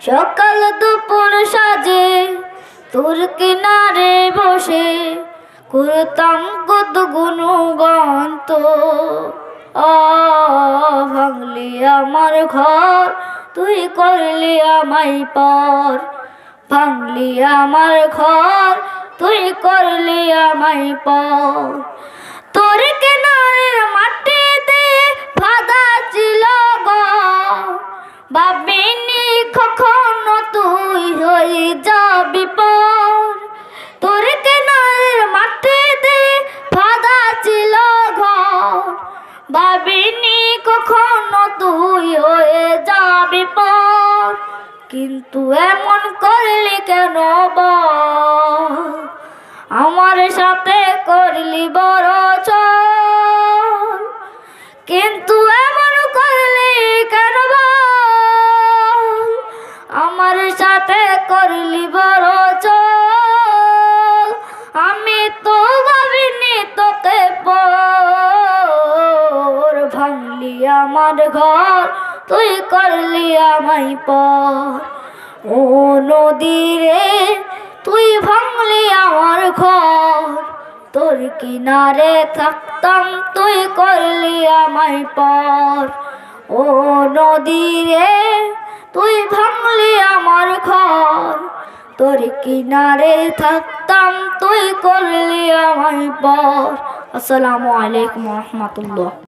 সকাল দুপুর সাজে তোর কিনারে বসে, করতাম কত গুণগান তো আ, ভাঙলি আমার ঘর, তুই করলি আমায় পর। ভাঙলি আমার ঘর, তুই করলি আমায় পর। তোর কিনারের মাটিতে ভাদা ছিল গো ভাবিনি ভাবিনি কখনো তুই হয়ে যাবি পর। কিন্তু এমন করলি কেন আমার সাথে করলি বড় কিন্তু এমন করলি কেন আমার সাথে করলি বড় আমার ঘর, তুই করলি আমায় পর। ও নদীরে তুই ভাঙলি আমার ঘর। তোর কিনারে থাকতাম, তুই করলি আমায় পর। ও নদীরে তুই ভাঙলি আমার ঘর। তোর কিনারে থাকতাম, তুই করলি আমায় পর। আসসালামু আলাইকুম রহমতুল্লাহ।